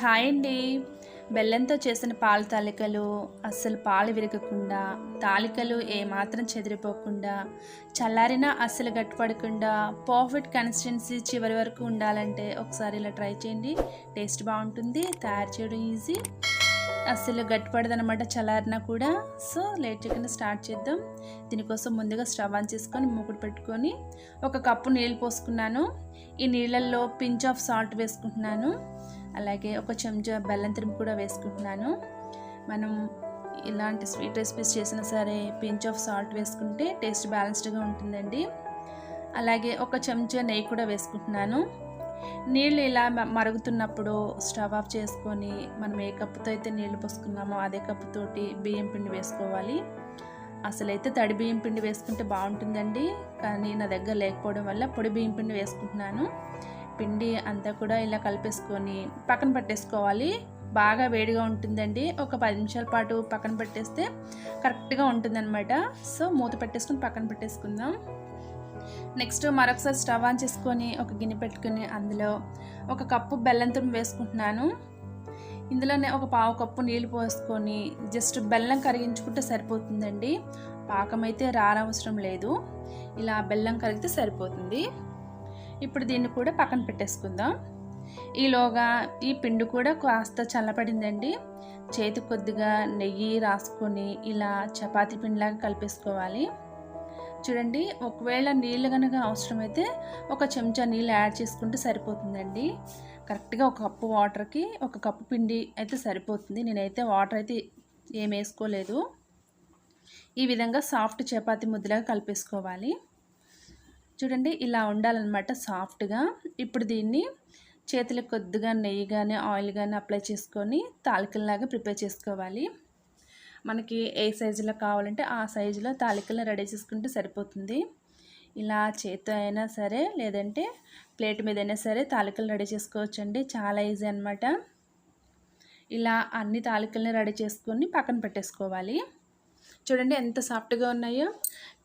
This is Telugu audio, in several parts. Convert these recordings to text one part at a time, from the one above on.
హాయ్ అండి. బెల్లంతో చేసిన పాల తాలికలు అస్సలు పాలు విరగకుండా తాలికలు ఏమాత్రం చెదిరిపోకుండా చల్లారినా అస్సలు గట్టిపడకుండా పర్ఫెక్ట్ కన్సిస్టెన్సీ చివరి వరకు ఉండాలంటే ఒకసారి ఇలా ట్రై చేయండి. టేస్ట్ బాగుంటుంది తయారు చేయడం ఈజీ. అస్సలు గట్టిపడదనమాట చల్లారినా కూడా. సో లేట్ చేయకుండా స్టార్ట్ చేద్దాం. దీనికోసం ముందుగా స్టవ్ ఆన్ చేసుకొని మూకుడు పెట్టుకొని ఒక కప్పు నీళ్ళు పోసుకున్నాను. ఈ నీళ్ళల్లో పించ్ ఆఫ్ సాల్ట్ వేసుకుంటున్నాను. అలాగే ఒక చెంచా బెల్లం తురుము కూడా వేసుకుంటున్నాను. మనం ఇలాంటి స్వీట్ రెసిపీస్ చేసినా సరే పించ్ ఆఫ్ సాల్ట్ వేసుకుంటే టేస్ట్ బ్యాలెన్స్డ్గా ఉంటుందండి. అలాగే ఒక చెంచా నెయ్యి కూడా వేసుకుంటున్నాను. నీళ్ళు ఇలా మరుగుతున్నప్పుడు స్టవ్ ఆఫ్ చేసుకొని మనం ఏ కప్పుతో అయితే నీళ్ళు పోసుకున్నామో అదే కప్పుతోటి బియ్యం పిండి వేసుకోవాలి. అసలైతే తడి బియ్యం పిండి వేసుకుంటే బాగుంటుందండి. కానీ నా దగ్గర లేకపోవడం వల్ల పొడి బియ్యం పిండి వేసుకుంటున్నాను. పిండి అంతా కూడా ఇలా కలిపేసుకొని పక్కన పెట్టేసుకోవాలి. బాగా వేడిగా ఉంటుందండి. ఒక పది నిమిషాల పాటు పక్కన పెట్టేస్తే కరెక్ట్గా ఉంటుందన్నమాట. సో మూత పెట్టేసుకొని పక్కన పెట్టేసుకుందాం. నెక్స్ట్ మరొకసారి స్టవ్ ఆన్ చేసుకొని ఒక గిన్నె పెట్టుకొని అందులో ఒక కప్పు బెల్లం తురుము వేసుకుంటున్నాను. ఇందులోనే ఒక పావు కప్పు నీళ్ళు పోసుకొని జస్ట్ బెల్లం కరిగించుకుంటే సరిపోతుందండి. పాకం అయితే రానవసరం లేదు. ఇలా బెల్లం కరిగితే సరిపోతుంది. ఇప్పుడు దీన్ని కూడా పక్కన పెట్టేసుకుందాం. ఈలోగా ఈ పిండి కూడా కాస్త చల్లబడిందండి. చేతి కొద్దిగా నెయ్యి రాసుకొని ఇలా చపాతీ పిండిలాగా కలిపేసుకోవాలి. చూడండి ఒకవేళ నీళ్ళు కనుక అవసరమైతే ఒక చెంచా నీళ్ళు యాడ్ చేసుకుంటే సరిపోతుందండి. కరెక్ట్గా ఒక కప్పు వాటర్కి ఒక కప్పు పిండి అయితే సరిపోతుంది. నేనైతే వాటర్ అయితే ఏం వేసుకోలేదు. ఈ విధంగా సాఫ్ట్ చపాతీ ముద్దలాగా కలిపేసుకోవాలి. చూడండి ఇలా ఉండాలన్నమాట సాఫ్ట్గా. ఇప్పుడు దీన్ని చేతులకు కొద్దిగా నెయ్యి కానీ ఆయిల్ కానీ అప్లై చేసుకొని తాలికల్లాగా ప్రిపేర్ చేసుకోవాలి. మనకి ఏ సైజులో కావాలంటే ఆ సైజులో తాలికలను రెడీ చేసుకుంటే సరిపోతుంది. ఇలా చేతి అయినా సరే లేదంటే ప్లేట్ మీద అయినా సరే తాలికలు రెడీ చేసుకోవచ్చండి. చాలా ఈజీ అనమాట ఇలా అన్ని తాలికల్ని రెడీ చేసుకొని పక్కన పెట్టేసుకోవాలి. చూడండి ఎంత సాఫ్ట్గా ఉన్నాయో.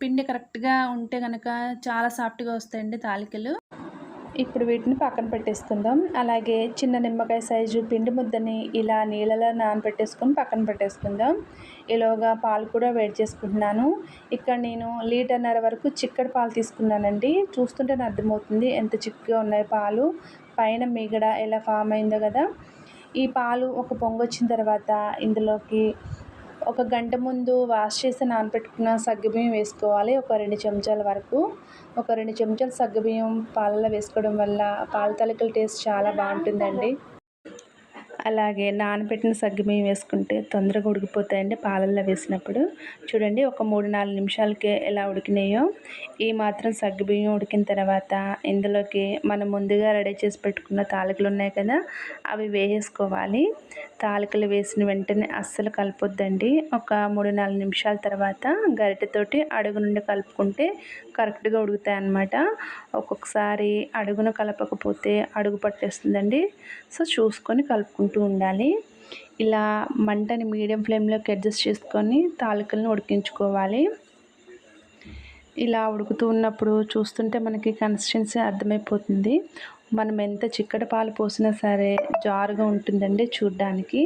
పిండి కరెక్ట్గా ఉంటే కనుక చాలా సాఫ్ట్గా వస్తాయండి తాలికలు. ఇప్పుడు వీటిని పక్కన పెట్టేసుకుందాం. అలాగే చిన్న నిమ్మకాయ సైజు పిండి ముద్దని ఇలా నీళ్ళలో నానబెట్టేసుకొని పక్కన పెట్టేసుకుందాం. ఈలోగా పాలు కూడా వేడి చేసుకుంటున్నాను. ఇక్కడ నేను లీటర్న్నర వరకు చిక్కడి పాలు తీసుకున్నానండి. చూస్తుంటేనే అర్థమవుతుంది ఎంత చిక్కగా ఉన్నాయి పాలు. పైన మీగడ ఎలా ఫామ్ అయిందో కదా. ఈ పాలు ఒక పొంగొచ్చిన తర్వాత ఇందులోకి ఒక గంట ముందు వాష్ చేసి నానబెట్టుకున్న సగ్గుబియ్యం వేసుకోవాలి. ఒక రెండు చెంచాల వరకు. ఒక రెండు చెంచాల సగ్గుబియ్యం పాలలో వేసుకోవడం వల్ల పాల తాలికల టేస్ట్ చాలా బాగుంటుందండి. అలాగే నానబెట్టిన సగ్గుబియ్యం వేసుకుంటే తొందరగా ఉడికిపోతాయండి పాలల్లో వేసినప్పుడు. చూడండి ఒక మూడు నాలుగు నిమిషాలకే ఎలా ఉడికినాయో. ఈ మాత్రం సగ్గుబియ్యం ఉడికిన తర్వాత ఇందులోకి మనం ముందుగా రెడీ చేసి పెట్టుకున్న తాలికలు ఉన్నాయి కదా అవి వేసేసుకోవాలి. తాలికలు వేసిన వెంటనే అస్సలు కలపొద్దండి. ఒక మూడు నాలుగు నిమిషాల తర్వాత గరిటెతోటి అడుగు నుండి కలుపుకుంటే కరెక్ట్గా ఉడుకుతాయి అన్నమాట ఒక్కొక్కసారి అడుగును కలపకపోతే అడుగు పట్టేస్తుందండి. సో చూసుకొని కలుపుకుంటాం ఉండాలి. ఇలా మంటని మీడియం ఫ్లేమ్లోకి అడ్జస్ట్ చేసుకొని తాలికలను ఉడికించుకోవాలి. ఇలా ఉడుకుతూ ఉన్నప్పుడు చూస్తుంటే మనకి కన్సిస్టెన్సీ అర్థమైపోతుంది. మనం ఎంత చిక్కటి పాలు పోసినా సరే జారుగా ఉంటుందండి చూడ్డానికి.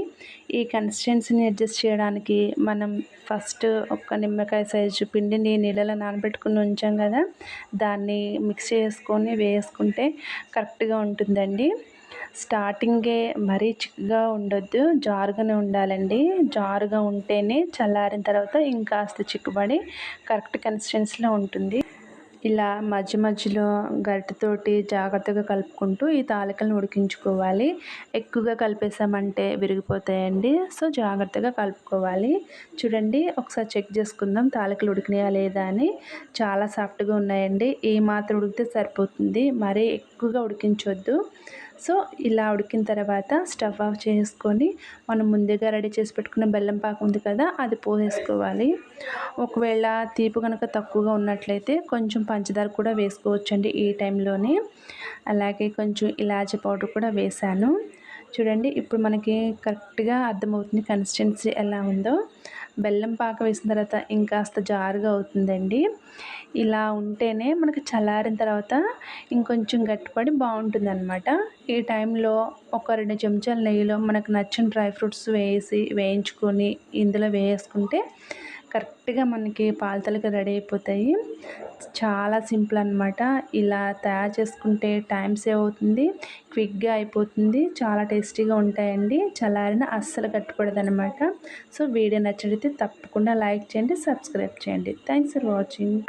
ఈ కన్సిస్టెన్సీని అడ్జస్ట్ చేయడానికి మనం ఫస్ట్ ఒక నిమ్మకాయ సైజు పిండిని నీళ్ళలో నానబెట్టుకుని ఉంచాం కదా దాన్ని మిక్స్ చేసుకొని వేసుకుంటే కరెక్ట్గా ఉంటుందండి. స్టార్టింగే మరీ చిక్కగా ఉండొద్దు జారుగానే ఉండాలండి. జారుగా ఉంటేనే చల్లారిన తర్వాత ఇంకాస్త చిక్కుబడి కరెక్ట్ కన్సిస్టెన్సీలో ఉంటుంది. ఇలా మధ్య మధ్యలో గరిటెతోటి జాగ్రత్తగా కలుపుకుంటూ ఈ తాలికలను ఉడికించుకోవాలి. ఎక్కువగా కలిపేసామంటే విరిగిపోతాయండి. సో జాగ్రత్తగా కలుపుకోవాలి. చూడండి ఒకసారి చెక్ చేసుకుందాం తాలికలు ఉడికినాయా లేదా అని. చాలా సాఫ్ట్గా ఉన్నాయండి. ఏ మాత్రం ఉడికితే సరిపోతుంది. మరీ ఎక్కువగా ఉడికించొద్దు. సో ఇలా ఉడికిన తర్వాత స్టవ్ ఆఫ్ చేసుకొని మనం ముందుగా రెడీ చేసి పెట్టుకున్న బెల్లం పాకు ఉంది కదా అది పోసేసుకోవాలి. ఒకవేళ తీపి కనుక తక్కువగా ఉన్నట్లయితే కొంచెం పంచదార కూడా వేసుకోవచ్చండి ఈ టైంలోనే. అలాగే కొంచెం ఇలాచీ పౌడర్ కూడా వేసాను చూడండి ఇప్పుడు మనకి కరెక్ట్గా అర్థమవుతుంది కన్సిస్టెన్సీ ఎలా ఉందో. బెల్లం పాక వేసిన తర్వాత ఇంకాస్త జారుగా అవుతుందండి. ఇలా ఉంటేనే మనకు చల్లారిన తర్వాత ఇంకొంచెం గట్టిపడి బాగుంటుంది అనమాట ఈ టైంలో ఒక రెండు చెంచాల నెయ్యిలో మనకు నచ్చిన డ్రై ఫ్రూట్స్ వేసి వేయించుకొని ఇందులో వేసుకుంటే కరెక్ట్గా మనకి పాలతలకి రెడీ అయిపోతాయి. చాలా సింపుల్ అనమాట ఇలా తయారు చేసుకుంటే టైం సేవ్ అవుతుంది క్విక్గా అయిపోతుంది చాలా టేస్టీగా ఉంటాయండి. చల్లారిన అస్సలు కట్టుకూడదు అనమాట సో వీడియో నచ్చితే తప్పకుండా లైక్ చేయండి సబ్స్క్రైబ్ చేయండి. Thanks for watching.